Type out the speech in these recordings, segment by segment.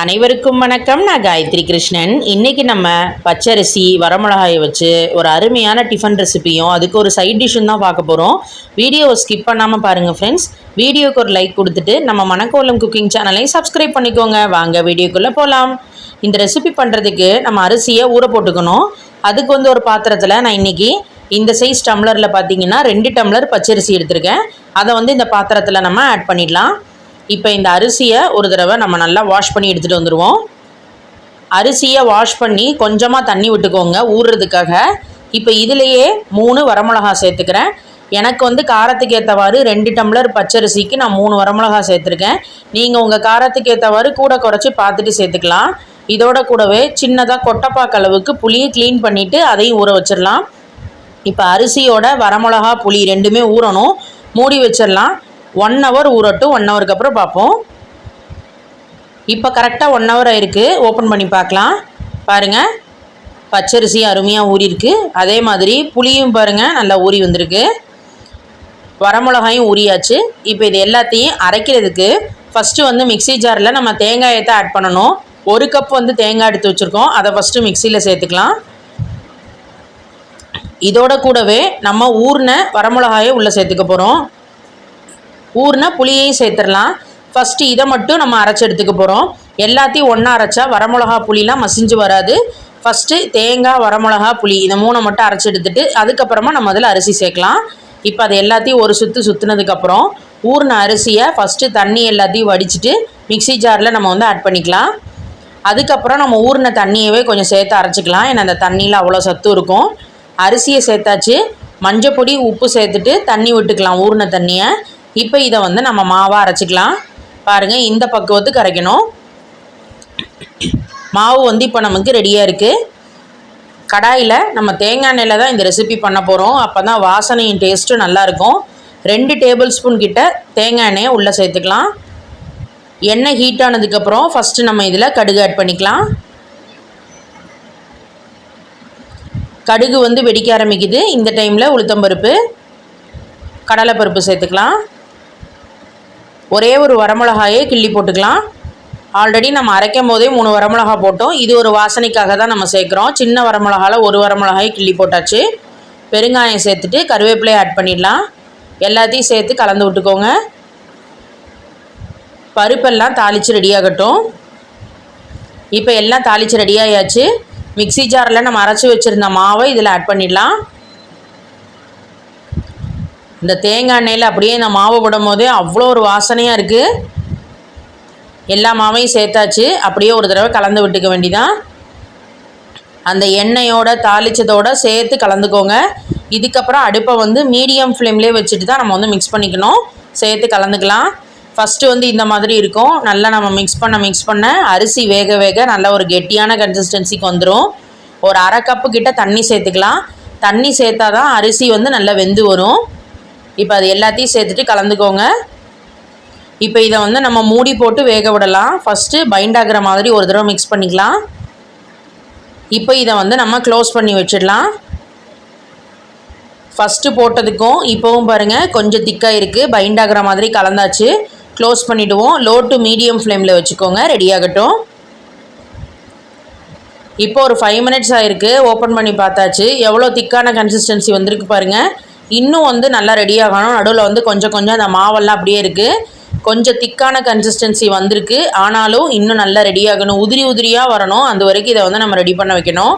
அனைவருக்கும் வணக்கம். நான் காயத்ரி கிருஷ்ணன். இன்றைக்கி நம்ம பச்சரிசி வரமிளகாயை வச்சு ஒரு அருமையான டிஃபன் ரெசிபியும் அதுக்கு ஒரு சைட் டிஷ்ஷும் தான் பார்க்க போகிறோம் வீடியோவை ஸ்கிப் பண்ணாமல் பாருங்கள் ஃப்ரெண்ட்ஸ் வீடியோக்கு ஒரு லைக் கொடுத்துட்டு நம்ம மணக்கோலம் குக்கிங் சேனலையும் சப்ஸ்கிரைப் பண்ணிக்கோங்க. வாங்க வீடியோக்குள்ளே போகலாம் இந்த ரெசிபி பண்ணுறதுக்கு நம்ம அரிசியை ஊற போட்டுக்கணும். அதுக்கு வந்து ஒரு பாத்திரத்தில் நான் இன்றைக்கி இந்த சைஸ் டம்ளரில் பார்த்தீங்கன்னா ரெண்டு டம்ளர் பச்சரிசி எடுத்திருக்கேன். அதை வந்து இந்த பாத்திரத்தில் நம்ம ஆட் பண்ணிடலாம். இப்போ இந்த அரிசியை ஒரு தடவை நம்ம நல்லா வாஷ் பண்ணி எடுத்துகிட்டு வந்துடுவோம் அரிசியை வாஷ் பண்ணி கொஞ்சமாக தண்ணி விட்டுக்கோங்க ஊறுறதுக்காக. இப்போ இதுலேயே மூணு வரமிளகா சேர்த்துக்கிறேன். எனக்கு வந்து காரத்துக்கு ஏற்றவாறு ரெண்டு டம்ளர் பச்சரிசிக்கு நான் மூணு வரமிளகா சேர்த்துருக்கேன். நீங்கள் உங்கள் காரத்துக்கு ஏற்றவாறு கூட குறைச்சி பார்த்துட்டு சேர்த்துக்கலாம். இதோட கூடவே சின்னதாக கொட்டைப்பாக்கு அளவுக்கு புளியை க்ளீன் பண்ணிவிட்டு அதையும் ஊற வச்சிடலாம். இப்போ அரிசியோட வரமிளகா புளி ரெண்டுமே ஊறணும். மூடி வச்சிடலாம். ஒன் ஹவர் ஊறட்டும் ஒன் ஹவருக்கு அப்புறம் பார்ப்போம். இப்போ கரெக்டாக ஒன் ஹவர் ஆயிருக்கு. ஓப்பன் பண்ணி பார்க்கலாம். பாருங்கள் பச்சரிசி அருமையாக ஊறியிருக்கு. அதே மாதிரி புளியும் பாருங்கள் நல்லா ஊறி வந்திருக்கு. வரமிளகாயும் ஊறியாச்சு. இப்போ இது எல்லாத்தையும் அரைக்கிறதுக்கு ஃபஸ்ட்டு வந்து மிக்ஸி ஜாரில் நம்ம தேங்காயை தான் ஆட் பண்ணணும். ஒரு கப் வந்து தேங்காய் எடுத்து வச்சுருக்கோம். அதை ஃபஸ்ட்டு மிக்சியில் சேர்த்துக்கலாம். இதோட கூடவே நம்ம ஊர்ன வரமிளகாயை உள்ளே சேர்த்துக்க போகிறோம் ஊர்னா புளியையும் சேர்த்துடலாம். ஃபஸ்ட்டு இதை மட்டும் நம்ம அரைச்சி எடுத்துக்க போகிறோம் எல்லாத்தையும் ஒன்றா அரைச்சா வரமிளகா புளிலாம் மசிஞ்சு வராது. ஃபஸ்ட்டு தேங்காய் வரமிளகா புளி இதை மூணை மட்டும் அரைச்சி எடுத்துட்டு அதுக்கப்புறமா நம்ம அதில் அரிசி சேர்க்கலாம். இப்போ அது எல்லாத்தையும் ஒரு சுற்று சுற்றுனதுக்கப்புறம் ஊர்ன அரிசியை ஃபஸ்ட்டு தண்ணி எல்லாத்தையும் வடிச்சிட்டு மிக்ஸி ஜாரில் நம்ம வந்து ஆட் பண்ணிக்கலாம். அதுக்கப்புறம் நம்ம ஊறின தண்ணியவே கொஞ்சம் சேர்த்து அரைச்சிக்கலாம். ஏன்னா அந்த தண்ணியில் அவ்வளோ சத்து இருக்கும். அரிசியை சேர்த்தாச்சு. மஞ்சப்பொடி உப்பு சேர்த்துட்டு தண்ணி விட்டுக்கலாம் ஊறின தண்ணியை. இப்போ இதை வந்து நம்ம மாவாக அரைச்சிக்கலாம். பாருங்கள் இந்த பக்குவத்துக்கு அரைக்கணும். மாவு வந்து இப்போ நமக்கு ரெடியாக இருக்குது கடாயில் நம்ம தேங்காய் எண்ணெயில் தான் இந்த ரெசிபி பண்ண போகிறோம் அப்போ தான் வாசனையும் டேஸ்ட்டும் நல்லாயிருக்கும் ரெண்டு டேபிள் ஸ்பூன் கிட்ட தேங்காய் எண்ணெயை உள்ளே சேர்த்துக்கலாம். எண்ணெய் ஹீட் ஆனதுக்கப்புறம் ஃபஸ்ட்டு நம்ம இதில் கடுகு ஆட் பண்ணிக்கலாம். கடுகு வந்து வெடிக்க ஆரம்பிக்குது. இந்த டைமில் உளுத்தம்பருப்பு கடலைப்பருப்பு சேர்த்துக்கலாம். ஒரே ஒரு வரமிளகாயே கிள்ளி போட்டுக்கலாம். ஆல்ரெடி நம்ம அரைக்கும் போதே மூணு வரமிளகா போட்டோம். இது ஒரு வாசனைக்காக தான் நம்ம சேர்க்குறோம். சின்ன வரமிளகாவில் ஒரு வரமிளகாயை கிள்ளி போட்டாச்சு. பெருங்காயம் சேர்த்துட்டு கருவேப்பிலையை ஆட் பண்ணிடலாம். எல்லாத்தையும் சேர்த்து கலந்து விட்டுக்கோங்க. பருப்பெல்லாம் தாளித்து ரெடியாகட்டும் இப்போ எல்லாம் தாளித்து ரெடியாகியாச்சு மிக்ஸி ஜாரில் நம்ம அரைச்சி வச்சுருந்த மாவை இதில் ஆட் பண்ணிடலாம். இந்த தேங்காய் எண்ணெயில் அப்படியே இந்த மாவு போடும் போதே அவ்வளோ ஒரு வாசனையாக இருக்குது எல்லா மாவையும் சேர்த்தாச்சு. அப்படியே ஒரு தடவை கலந்து விட்டுக்க வேண்டிதான். அந்த எண்ணெயோட தாளித்ததோட சேர்த்து கலந்துக்கோங்க. இதுக்கப்புறம் அடுப்பை வந்து மீடியம் ஃப்ளேம்லேயே வச்சுட்டு தான் நம்ம வந்து மிக்ஸ் பண்ணிக்கணும். சேர்த்து கலந்துக்கலாம். ஃபஸ்ட்டு வந்து இந்த மாதிரி இருக்கும். நல்லா நம்ம மிக்ஸ் பண்ண மிக்ஸ் பண்ண அரிசி வேக வேக நல்ல ஒரு கெட்டியான கன்சிஸ்டன்சிக்கு வந்துடும் ஒரு அரை கப்பு கிட்ட தண்ணி சேர்த்துக்கலாம். தண்ணி சேர்த்தா தான் அரிசி வந்து நல்லா வெந்து வரும். இப்போ அது எல்லாத்தையும் சேர்த்துட்டு கலந்துக்கோங்க. இப்போ இதை வந்து நம்ம மூடி போட்டு வேக விடலாம். ஃபஸ்ட்டு பைண்ட் ஆகிற மாதிரி ஒரு தடவை மிக்ஸ் பண்ணிக்கலாம். இப்போ இதை வந்து நம்ம க்ளோஸ் பண்ணி வச்சிடலாம். ஃபஸ்ட்டு போட்டதுக்கும் இப்போவும் பாருங்கள் கொஞ்சம் திக்காக இருக்குது பைண்ட் ஆகிற மாதிரி கலந்தாச்சு. க்ளோஸ் பண்ணிவிடுவோம் லோ டு மீடியம் ஃப்ளேமில் வச்சுக்கோங்க. ரெடி ஆகட்டும். இப்போ ஒரு ஃபைவ் மினிட்ஸ் ஆகிருக்கு ஓப்பன் பண்ணி பார்த்தாச்சு. எவ்வளோ திக்கான கன்சிஸ்டன்சி வந்திருக்கு பாருங்கள் இன்னும் வந்து நல்லா ரெடி ஆகணும். நடுவில் வந்து கொஞ்சம் கொஞ்சம் அந்த மாவெல்லாம் அப்படியே இருக்குது கொஞ்சம் திக்கான கன்சிஸ்டன்சி வந்திருக்கு. ஆனாலும் இன்னும் நல்லா ரெடி ஆகணும். உதிரி உதிரியாக வரணும். அந்த வரைக்கும் இதை வந்து நம்ம ரெடி பண்ண வைக்கணும்.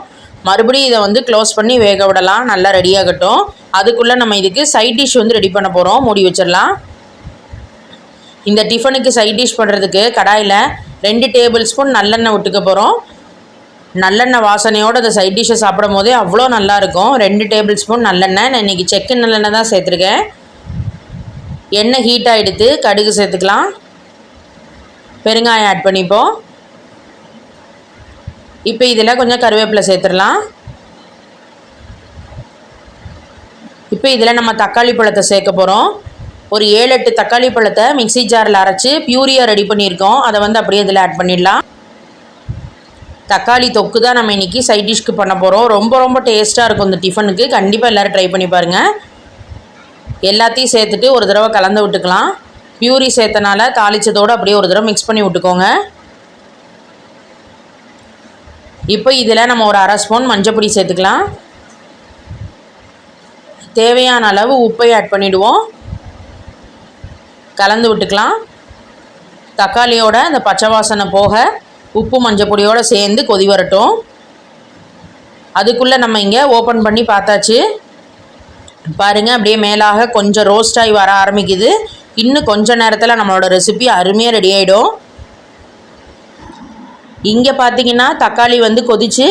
மறுபடியும் இதை வந்து க்ளோஸ் பண்ணி வேக விடலாம். நல்லா ரெடி ஆகட்டும். அதுக்குள்ளே நம்ம இதுக்கு சைட் டிஷ் வந்து ரெடி பண்ண போகிறோம் மூடி வச்சிடலாம். இந்த டிஃபனுக்கு சைட் டிஷ் பண்ணுறதுக்கு கடாயில் ரெண்டு டேபிள் ஸ்பூன் நல்லெண்ணெய் விட்டுக்க போகிறோம் நல்லெண்ணெய் வாசனையோடு அந்த சைட் டிஷ்ஷை சாப்பிடும் போதே அவ்வளோ நல்லாயிருக்கும். ரெண்டு டேபிள் ஸ்பூன் நல்லெண்ணெய். நான் இன்றைக்கி செக்கு நல்லெண்ணெய் தான் சேர்த்துருக்கேன். எண்ணெய் ஹீட் ஆகிடுத்து கடுகு சேர்த்துக்கலாம். பெருங்காயம் ஆட் பண்ணிப்போம். இப்போ இதில் கொஞ்சம் கருவேப்பிலை சேர்த்துடலாம். இப்போ இதில் நம்ம தக்காளி பழத்தை சேர்க்க போகிறோம் ஒரு ஏழு எட்டு தக்காளி பழத்தை மிக்ஸி ஜாரில் அரைச்சி பியூரியாக ரெடி பண்ணியிருக்கோம். அதை வந்து அப்படியே இதில் ஆட் பண்ணிடலாம். தக்காளி தொக்கு தான் நம்ம இன்றைக்கி சைட் டிஷ்க்கு பண்ண போகிறோம் ரொம்ப ரொம்ப டேஸ்ட்டாக இருக்கும் இந்த டிஃபனுக்கு கண்டிப்பாக எல்லோரும் ட்ரை பண்ணி பாருங்கள் எல்லாத்தையும் சேர்த்துட்டு ஒரு தடவை கலந்து விட்டுக்கலாம். பியூரி சேர்த்தனால தாளித்ததோடு அப்படியே ஒரு தடவை மிக்ஸ் பண்ணி விட்டுக்கோங்க. இப்போ இதில் நம்ம ஒரு அரை ஸ்பூன் மஞ்சப்பொடி சேர்த்துக்கலாம். தேவையான அளவு உப்பை ஆட் பண்ணிவிடுவோம் கலந்து விட்டுக்கலாம். தக்காளியோட அந்த பச்சை வாசனை போக உப்பு மஞ்சள் பொடியோடு சேர்ந்து கொதி வரட்டும். அதுக்குள்ளே நம்ம இங்கே ஓப்பன் பண்ணி பார்த்தாச்சு. பாருங்கள் அப்படியே மேலாக கொஞ்சம் ரோஸ்ட் ஆகி வர ஆரம்பிக்குது. இன்னும் கொஞ்ச நேரத்தில் நம்மளோட ரெசிபி அருமையாக ரெடி ஆகிடும் இங்கே பார்த்தீங்கன்னா தக்காளி வந்து கொதிச்சு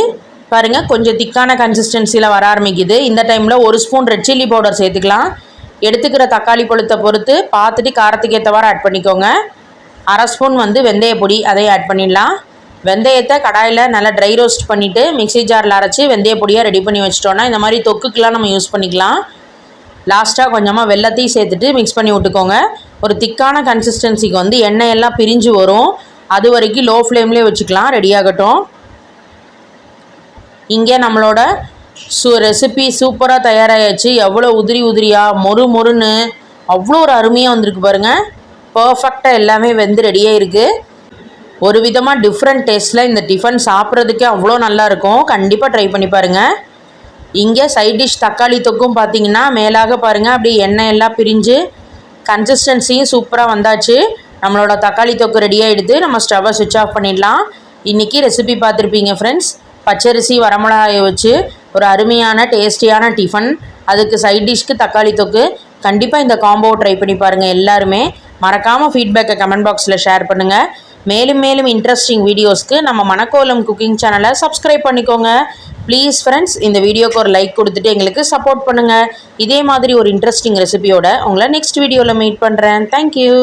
பாருங்கள் கொஞ்சம் திக்கான கன்சிஸ்டன்சியில் வர ஆரம்பிக்குது. இந்த டைமில் ஒரு ஸ்பூன் ரெட் சில்லி பவுடர் சேர்த்துக்கலாம். எடுத்துக்கிற தக்காளி பழுத்தை பொறுத்து பார்த்துட்டு காரத்துக்கு ஏற்றவாறு ஆட் பண்ணிக்கோங்க. அரை ஸ்பூன் வந்து வெந்தய பொடி அதையும் ஆட் பண்ணிடலாம். வெந்தயத்தை கடாயில் நல்லா ட்ரை ரோஸ்ட் பண்ணிவிட்டு மிக்சி ஜாரில் அரைச்சி வெந்தய பொடியாக ரெடி பண்ணி வச்சிட்டோன்னா இந்த மாதிரி தொக்குக்கெலாம் நம்ம யூஸ் பண்ணிக்கலாம். லாஸ்ட்டாக கொஞ்சமாக வெள்ளத்தையும் சேர்த்துட்டு மிக்ஸ் பண்ணி விட்டுக்கோங்க. ஒரு திக்கான கன்சிஸ்டன்சிக்கு வந்து எண்ணெய் எல்லாம் பிரிஞ்சு வரும். அது வரைக்கும் லோ ஃப்ளேம்லேயே வச்சுக்கலாம். ரெடியாகட்டும் இங்கே நம்மளோட சு ரெசிபி சூப்பராக தயாராகிடுச்சு எவ்வளோ உதிரி உதிரியாக மொறு மொறுன்னு அவ்வளோ ஒரு அருமையாக வந்திருக்கு பாருங்கள் பர்ஃபெக்டாக எல்லாமே வெந்து ரெடியாக இருக்குது ஒரு விதமாக டிஃப்ரெண்ட் டேஸ்ட்டில் இந்த டிஃபன் சாப்பிட்றதுக்கே அவ்வளோ நல்லாயிருக்கும் கண்டிப்பாக ட்ரை பண்ணி பாருங்கள் இங்கே சைட் டிஷ் தக்காளி தொக்கும் பார்த்தீங்கன்னா மேலாக பாருங்கள் அப்படியே எண்ணெய் எல்லாம் பிரிஞ்சு கன்சிஸ்டன்சியும் சூப்பராக வந்தாச்சு. நம்மளோட தக்காளி தொக்கு ரெடியாக எடுத்து நம்ம ஸ்டவ்வை சுவிட்ச் ஆஃப் பண்ணிடலாம். இன்றைக்கி ரெசிபி பார்த்துருப்பீங்க ஃப்ரெண்ட்ஸ் பச்சரிசி வரமிளகாயை வச்சு ஒரு அருமையான டேஸ்டியான டிஃபன் அதுக்கு சைட் டிஷ்க்கு தக்காளி தொக்கு. கண்டிப்பாக இந்த காம்போ ட்ரை பண்ணி பாருங்கள் எல்லாருமே. மறக்காமல் ஃபீட்பேக்கை கமெண்ட் பாக்ஸில் ஷேர் பண்ணுங்கள் மேலும் மேலும் இன்ட்ரெஸ்டிங் வீடியோஸ்க்கு நம்ம மணக்கோலம் குக்கிங் சேனலை சப்ஸ்கிரைப் பண்ணிக்கோங்க. ப்ளீஸ் ஃப்ரெண்ட்ஸ் இந்த வீடியோக்கு ஒரு லைக் கொடுத்துட்டு எங்களுக்கு சப்போர்ட் பண்ணுங்கள் இதே மாதிரி ஒரு இன்ட்ரெஸ்டிங் ரெசிபியோட உங்களை நெக்ஸ்ட் வீடியோவில் மீட் பண்ணுறேன் தேங்க்யூ